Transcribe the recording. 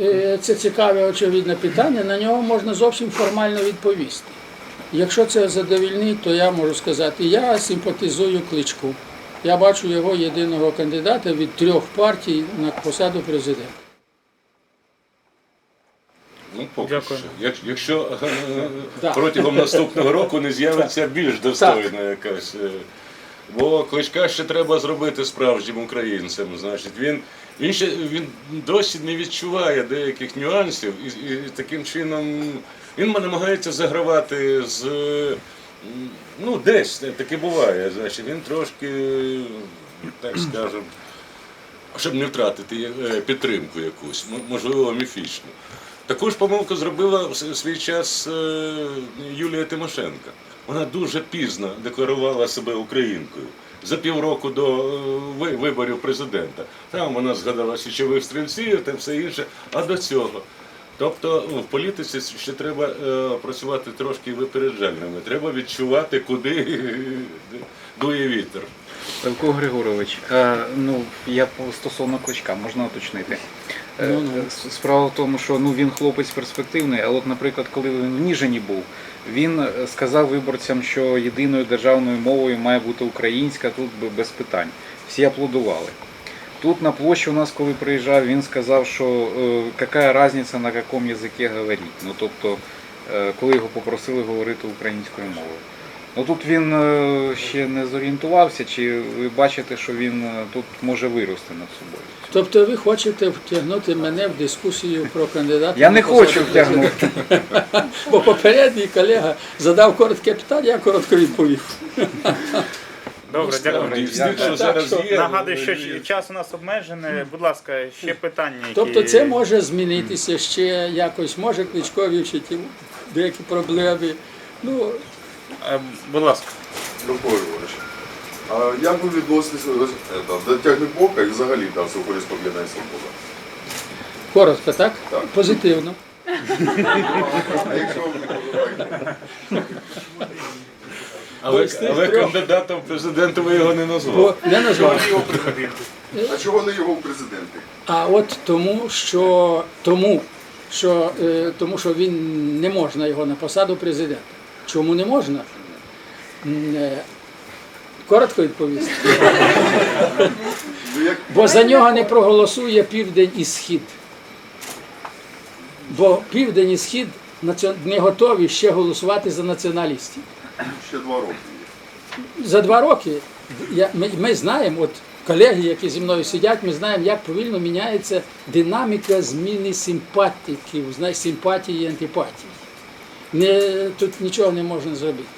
Е, Це цікаве очевидне питання, на нього можна зовсім формально відповісти. Якщо це задовільнить, то я можу сказати, я симпатизую кличку. Я бачу його єдиного кандидата від трьох партій на посаду президента. Ну, поки Дякую. що. Як- Якщо е, Да. протягом наступного року не з'явиться більш достойна якась. е, Бо Кличка ще треба зробити справжнім українцем. Значить, він, він ще він досі не відчуває деяких нюансів, і, і таким чином він намагається загравати з. Ну, десь таке буває. Значить, він трошки, так скажемо, щоб не втратити е, підтримку якусь, можливо, міфічну. Таку ж помилку зробила в свій час е, Юлія Тимошенко. Вона дуже пізно декларувала себе українкою. За півроку до е, виборів президента. Там вона згадала січових стрільців та все інше. А до цього. Тобто ну, в політиці ще треба е, працювати трошки випереджальними. Треба відчувати, куди дує вітер. Левко Григорович, е, ну я стосовно кличка, можна уточнити. Е, Ну, ну. Справа в тому, що ну він хлопець перспективний, але от, наприклад, коли він в Ніжині був, він е, сказав виборцям, що єдиною державною мовою має бути українська, тут без питань. Всі аплодували. Тут на площі у нас, коли приїжджав, він сказав, що е, яка різниця на якому язикі говорити. Ну тобто, е, коли його попросили говорити українською мовою. Ну тут він е, ще не зорієнтувався, чи ви бачите, що він е, тут може вирости над собою? Тобто ви хочете втягнути мене в дискусію про кандидата? Я не хочу втягнути. Бо попередній колега задав коротке питання, я коротко відповів. Добре, дякую. З Дякую. Нагадую, що час у нас обмежений. Будь ласка, ще питання. Які... Тобто це може змінитися ще якось, може Кличко вивчити деякі проблеми. Ну, Будь ласка. Микола Григорович, а як ви відноситесь до, это, тягнебока і взагалі до всього Республіна Свобода? коротко, так? Так. Позитивно. А якщо ви не подобаєте? Але, але трьох. кандидатом в президенти ви його не назвали. Бо не назвав. А чого не його в президенти? А от тому, що тому, що, е, тому що він не можна його на посаду президента. Чому не можна? Е, Коротко відповісти. Бо за нього не проголосує південь і схід. Бо південь і схід не готові ще голосувати за націоналістів. ще два роки. За два роки ми, ми знаємо, от колеги, які зі мною сидять, ми знаємо, як повільно міняється динаміка зміни симпатиків, симпатії і антипатії. Не, тут нічого не можна зробити.